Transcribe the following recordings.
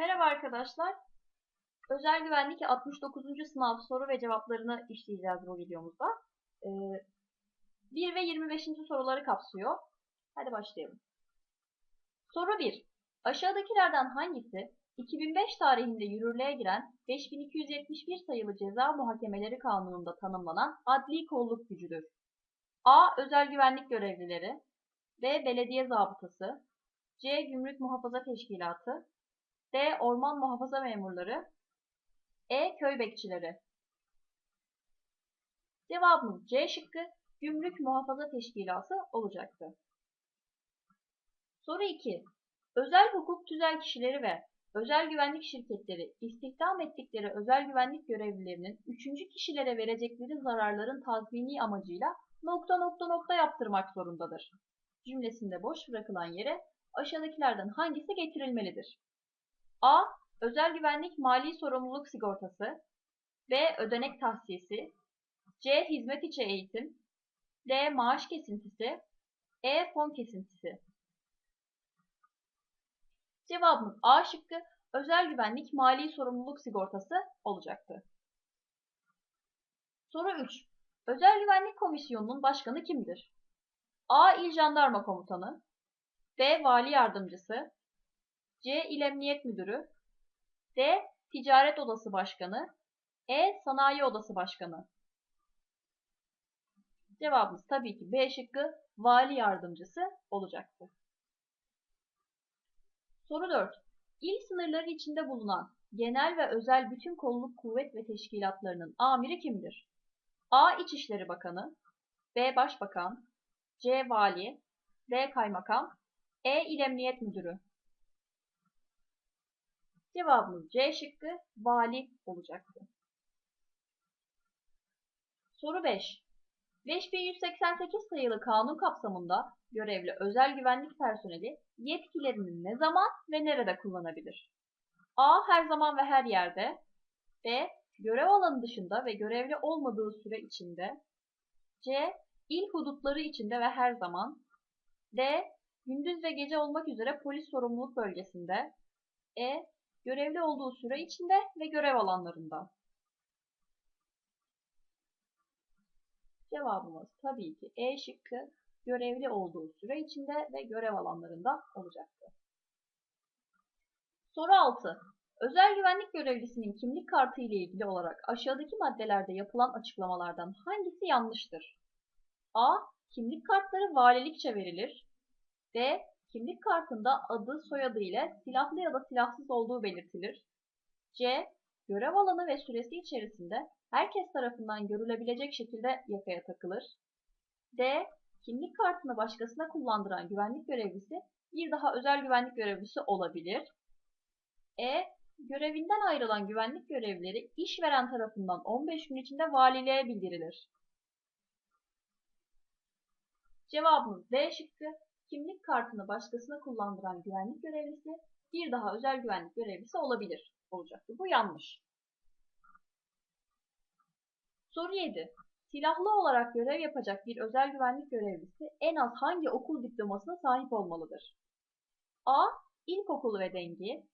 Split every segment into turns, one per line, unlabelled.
Merhaba arkadaşlar. Özel güvenlik 69. sınav soru ve cevaplarını işleyeceğiz bu videomuzda. Ee, 1 ve 25. soruları kapsıyor. Hadi başlayalım. Soru 1. Aşağıdakilerden hangisi 2005 tarihinde yürürlüğe giren 5271 sayılı Ceza Muhakemeleri Kanunu'nda tanımlanan adli kolluk gücüdür? A. Özel güvenlik görevlileri B. Belediye zabıtası C. Gümrük Muhafaza Teşkilatı D. Orman muhafaza memurları. E. Köy bekçileri. Cevabımız C şıkkı Gümrük Muhafaza Teşkilatı olacaktı. Soru 2. Özel hukuk tüzel kişileri ve özel güvenlik şirketleri istihdam ettikleri özel güvenlik görevlilerinin üçüncü kişilere verecekleri zararların tazmini amacıyla nokta nokta nokta yaptırmak zorundadır. Cümlesinde boş bırakılan yere aşağıdakilerden hangisi getirilmelidir? A. Özel güvenlik mali sorumluluk sigortası. B. Ödenek tahsisi. C. Hizmet içi eğitim. D. Maaş kesintisi. E. Fon kesintisi. Cevabımız A şıkkı özel güvenlik mali sorumluluk sigortası olacaktı. Soru 3. Özel Güvenlik Komisyonu'nun başkanı kimdir? A. İl Jandarma Komutanı B. Vali Yardımcısı C. İl Emniyet Müdürü D. Ticaret Odası Başkanı E. Sanayi Odası Başkanı Cevabımız tabii ki B şıkkı Vali Yardımcısı olacaktı. Soru 4. İl sınırları içinde bulunan genel ve özel bütün kolluk kuvvet ve teşkilatlarının amiri kimdir? A. İçişleri Bakanı B. Başbakan C. Vali D. Kaymakam E. İl Emniyet Müdürü Cevabımız C şıkkı vali olacaktı. Soru 5. 5188 sayılı kanun kapsamında görevli özel güvenlik personeli yetkilerini ne zaman ve nerede kullanabilir? A. Her zaman ve her yerde. B. Görev alanı dışında ve görevli olmadığı süre içinde. C. İl hudutları içinde ve her zaman. D. Gündüz ve gece olmak üzere polis sorumluluk bölgesinde. E görevli olduğu süre içinde ve görev alanlarında. Cevabımız tabii ki E şıkkı görevli olduğu süre içinde ve görev alanlarında olacaktır. Soru 6. Özel güvenlik görevlisinin kimlik kartı ile ilgili olarak aşağıdaki maddelerde yapılan açıklamalardan hangisi yanlıştır? A. Kimlik kartları valilikçe verilir. B. Kimlik kartında adı, soyadı ile silahlı ya da silahsız olduğu belirtilir. C. Görev alanı ve süresi içerisinde herkes tarafından görülebilecek şekilde yakaya takılır. D. Kimlik kartını başkasına kullandıran güvenlik görevlisi bir daha özel güvenlik görevlisi olabilir. E. Görevinden ayrılan güvenlik görevlileri işveren tarafından 15 gün içinde valiliğe bildirilir. Cevabımız D şıkkı kimlik kartını başkasına kullandıran güvenlik görevlisi bir daha özel güvenlik görevlisi olabilir olacaktı. Bu yanlış. Soru 7. Silahlı olarak görev yapacak bir özel güvenlik görevlisi en az hangi okul diplomasına sahip olmalıdır? A. İlkokul ve dengi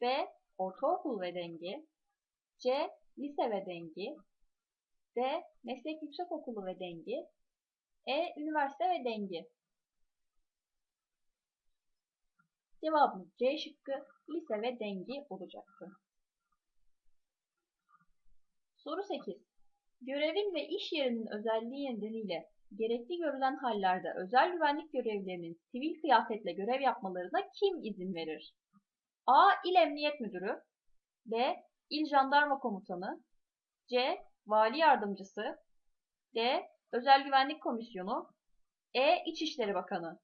B. Ortaokul ve dengi C. Lise ve dengi D. Meslek yüksekokulu ve dengi E. Üniversite ve dengi Cevabımız C şıkkı lise ve dengi olacaktı. Soru 8. Görevin ve iş yerinin özelliği nedeniyle gerekli görülen hallerde özel güvenlik görevlilerinin sivil kıyafetle görev yapmalarına kim izin verir? A. İl Emniyet Müdürü B. İl Jandarma Komutanı C. Vali Yardımcısı D. Özel Güvenlik Komisyonu E. İçişleri Bakanı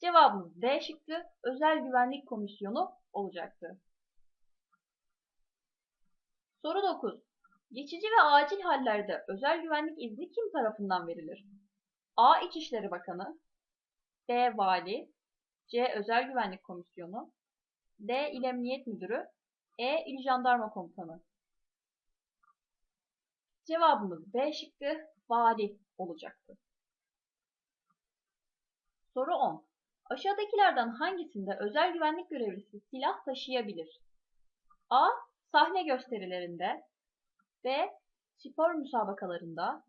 Cevabımız D şıkkı Özel Güvenlik Komisyonu olacaktı. Soru 9. Geçici ve acil hallerde özel güvenlik izni kim tarafından verilir? A. İçişleri Bakanı B. Vali C. Özel Güvenlik Komisyonu D. İl Emniyet Müdürü E. İl Jandarma Komutanı Cevabımız B şıkkı Vali olacaktı. Soru 10. Aşağıdakilerden hangisinde özel güvenlik görevlisi silah taşıyabilir? A. Sahne gösterilerinde B. Spor müsabakalarında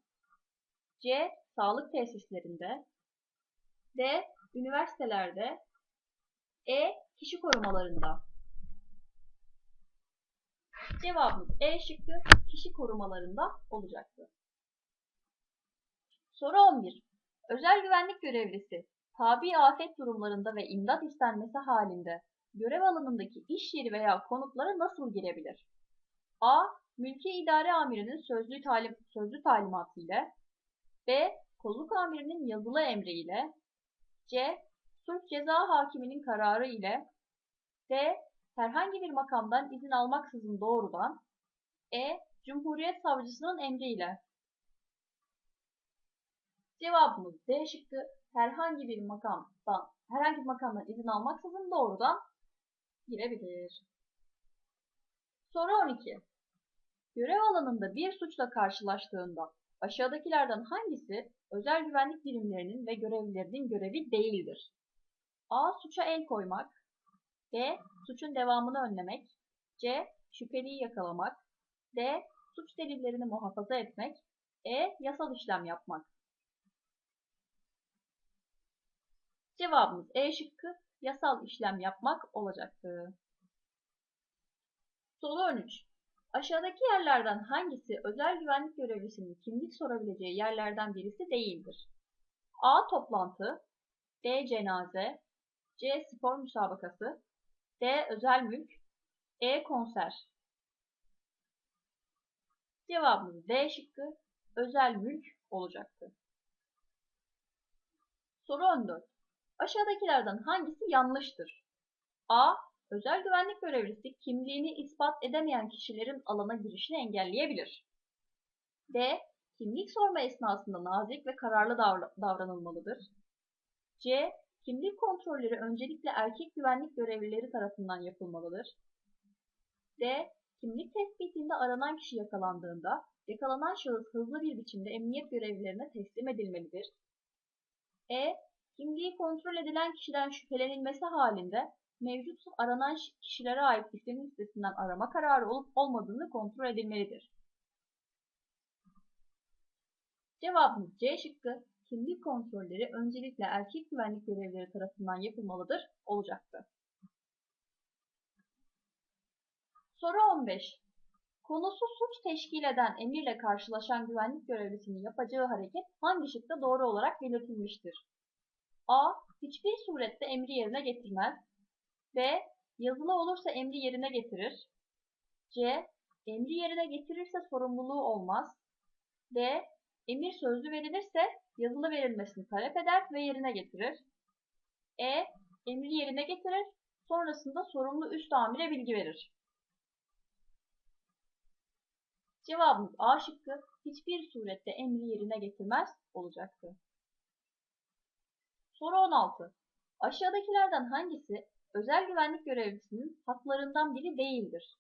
C. Sağlık tesislerinde D. Üniversitelerde E. Kişi korumalarında Cevabımız E şıkkı kişi korumalarında olacaktı. Soru 11. Özel güvenlik görevlisi tabi afet durumlarında ve imdat istenmesi halinde görev alanındaki iş yeri veya konutlara nasıl girebilir? A. Mülki idare amirinin sözlü, talim, sözlü talimatı ile B. Kolluk amirinin yazılı emri ile C. Sulh ceza hakiminin kararı ile D. Herhangi bir makamdan izin almaksızın doğrudan E. Cumhuriyet savcısının emriyle Cevabımız D şıkkı herhangi bir makamdan herhangi bir makamdan izin almaksızın doğrudan girebilir. Soru 12. Görev alanında bir suçla karşılaştığında aşağıdakilerden hangisi özel güvenlik birimlerinin ve görevlilerinin görevi değildir? A. Suça el koymak B. Suçun devamını önlemek C. Şüpheliyi yakalamak D. Suç delillerini muhafaza etmek E. Yasal işlem yapmak Cevabımız E şıkkı yasal işlem yapmak olacaktı. Soru 13. Aşağıdaki yerlerden hangisi özel güvenlik görevlisinin kimlik sorabileceği yerlerden birisi değildir? A. Toplantı B. Cenaze C. Spor müsabakası D. Özel mülk E. Konser Cevabımız D şıkkı özel mülk olacaktı. Soru 14. Aşağıdakilerden hangisi yanlıştır? A. Özel güvenlik görevlisi kimliğini ispat edemeyen kişilerin alana girişini engelleyebilir. B. Kimlik sorma esnasında nazik ve kararlı davranılmalıdır. C. Kimlik kontrolleri öncelikle erkek güvenlik görevlileri tarafından yapılmalıdır. D. Kimlik tespitinde aranan kişi yakalandığında yakalanan şahıs hızlı bir biçimde emniyet görevlilerine teslim edilmelidir. E. Kimliği kontrol edilen kişiden şüphelenilmesi halinde mevcut aranan kişilere ait isim listesinden arama kararı olup olmadığını kontrol edilmelidir. Cevabımız C şıkkı. Kimlik kontrolleri öncelikle erkek güvenlik görevlileri tarafından yapılmalıdır olacaktı. Soru 15. Konusu suç teşkil eden emirle karşılaşan güvenlik görevlisinin yapacağı hareket hangi şıkta doğru olarak belirtilmiştir? A. Hiçbir surette emri yerine getirmez. B. Yazılı olursa emri yerine getirir. C. Emri yerine getirirse sorumluluğu olmaz. D. Emir sözlü verilirse yazılı verilmesini talep eder ve yerine getirir. E. Emri yerine getirir. Sonrasında sorumlu üst amire bilgi verir. Cevabımız A şıkkı hiçbir surette emri yerine getirmez olacaktı. Soru 16. Aşağıdakilerden hangisi özel güvenlik görevlisinin haklarından biri değildir?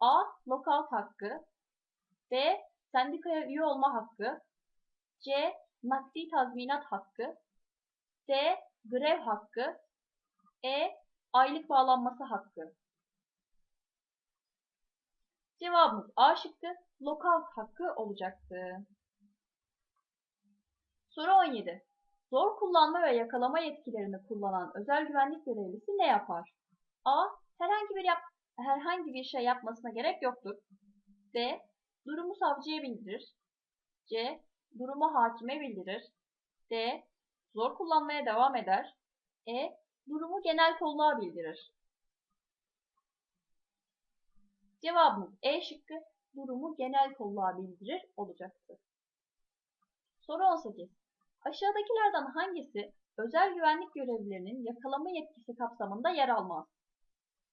A. Lokal hakkı B. Sendikaya üye olma hakkı C. Nakdi tazminat hakkı D. Grev hakkı E. Aylık bağlanması hakkı Cevabımız A şıkkı lokal hakkı olacaktı. Soru 17. Zor kullanma ve yakalama yetkilerini kullanan özel güvenlik görevlisi ne yapar? A. Herhangi bir yap herhangi bir şey yapmasına gerek yoktur. B. Durumu savcıya bildirir. C. Durumu hakime bildirir. D. Zor kullanmaya devam eder. E. Durumu genel kolluğa bildirir. Cevabımız E şıkkı durumu genel kolluğa bildirir olacaktır. Soru 18. Aşağıdakilerden hangisi özel güvenlik görevlilerinin yakalama yetkisi kapsamında yer almaz?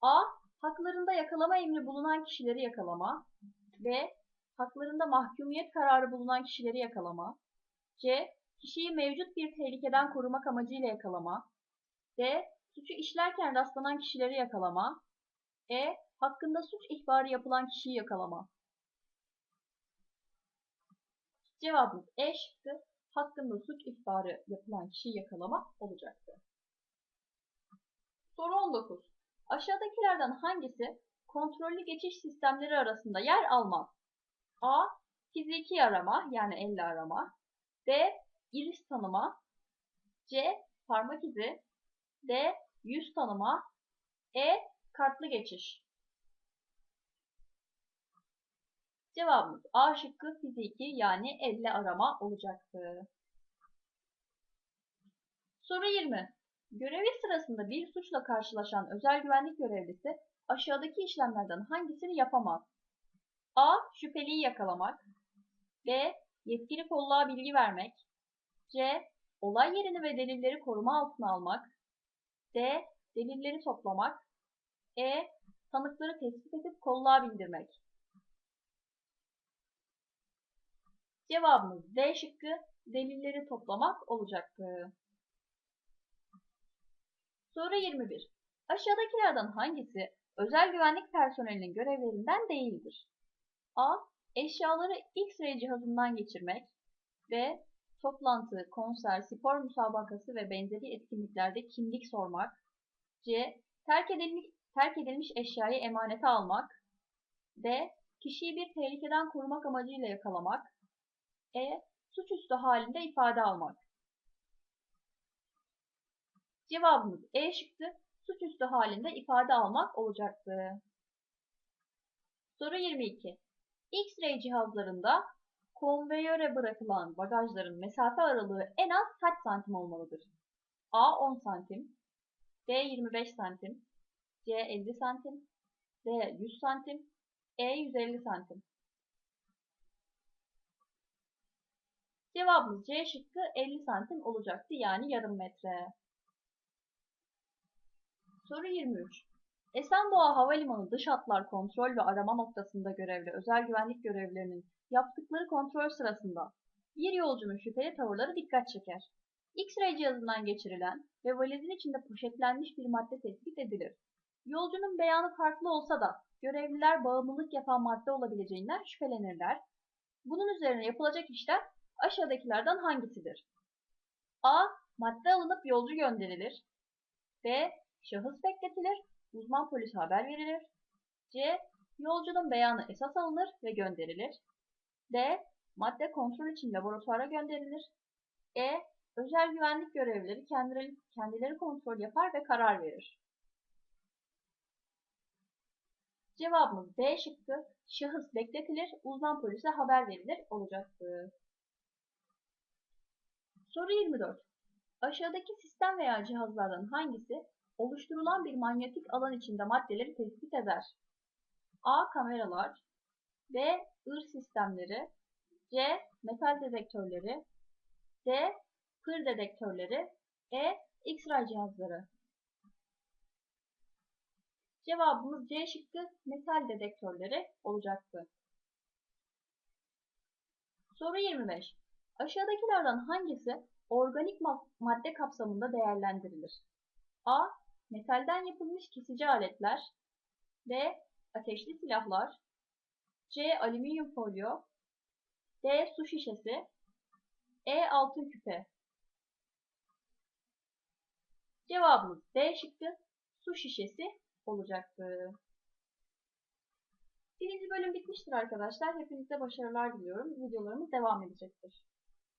A. Haklarında yakalama emri bulunan kişileri yakalama. B. Haklarında mahkumiyet kararı bulunan kişileri yakalama. C. Kişiyi mevcut bir tehlikeden korumak amacıyla yakalama. D. Suçu işlerken rastlanan kişileri yakalama. E. Hakkında suç ihbarı yapılan kişiyi yakalama. Cevabımız E şıkkı hakkında suç ihbarı yapılan kişiyi yakalama olacaktı. Soru 19. Aşağıdakilerden hangisi kontrollü geçiş sistemleri arasında yer almaz? A. Fiziki arama yani elle arama. B. Iris tanıma. C. Parmak izi. D. Yüz tanıma. E. Kartlı geçiş. Cevabımız A şıkkı fiziki yani elle arama olacaktı. Soru 20. Görevi sırasında bir suçla karşılaşan özel güvenlik görevlisi aşağıdaki işlemlerden hangisini yapamaz? A. Şüpheliyi yakalamak. B. Yetkili kolluğa bilgi vermek. C. Olay yerini ve delilleri koruma altına almak. D. Delilleri toplamak. E. Tanıkları tespit edip kolluğa bildirmek. Cevabımız D şıkkı delilleri toplamak olacaktı. Soru 21. Aşağıdakilerden hangisi özel güvenlik personelinin görevlerinden değildir? A. Eşyaları X-ray cihazından geçirmek. B. Toplantı, konser, spor müsabakası ve benzeri etkinliklerde kimlik sormak. C. Terk edilmiş, terk edilmiş eşyayı emanete almak. D. Kişiyi bir tehlikeden korumak amacıyla yakalamak. E. Suçüstü halinde ifade almak. Cevabımız E şıkkı suçüstü halinde ifade almak olacaktı. Soru 22. X-ray cihazlarında konveyöre bırakılan bagajların mesafe aralığı en az kaç santim olmalıdır? A 10 santim, B 25 santim, C 50 santim, D 100 santim, E 150 santim. Cevabımız C şıkkı 50 santim olacaktı yani yarım metre. Soru 23. Esenboğa Havalimanı dış hatlar kontrol ve arama noktasında görevli özel güvenlik görevlilerinin yaptıkları kontrol sırasında bir yolcunun şüpheli tavırları dikkat çeker. X-ray cihazından geçirilen ve valizin içinde poşetlenmiş bir madde tespit edilir. Yolcunun beyanı farklı olsa da görevliler bağımlılık yapan madde olabileceğinden şüphelenirler. Bunun üzerine yapılacak işlem aşağıdakilerden hangisidir? A. Madde alınıp yolcu gönderilir. B. Şahıs bekletilir, uzman polise haber verilir. C. Yolcunun beyanı esas alınır ve gönderilir. D. Madde kontrol için laboratuvara gönderilir. E. Özel güvenlik görevlileri kendileri, kendileri kontrol yapar ve karar verir. Cevabımız D şıkkı. Şahıs bekletilir, uzman polise haber verilir olacaktı. Soru 24. Aşağıdaki sistem veya cihazlardan hangisi oluşturulan bir manyetik alan içinde maddeleri tespit eder? A. Kameralar B. ır sistemleri C. Metal dedektörleri D. Pır dedektörleri E. X-ray cihazları Cevabımız C şıkkı metal dedektörleri olacaktı. Soru 25. Aşağıdakilerden hangisi organik madde kapsamında değerlendirilir? A. Metalden yapılmış kesici aletler. B. Ateşli silahlar. C. Alüminyum folyo. D. Su şişesi. E. Altın küpe. Cevabımız D şıkkı su şişesi olacaktı. Birinci bölüm bitmiştir arkadaşlar. Hepinize başarılar diliyorum. Videolarımız devam edecektir.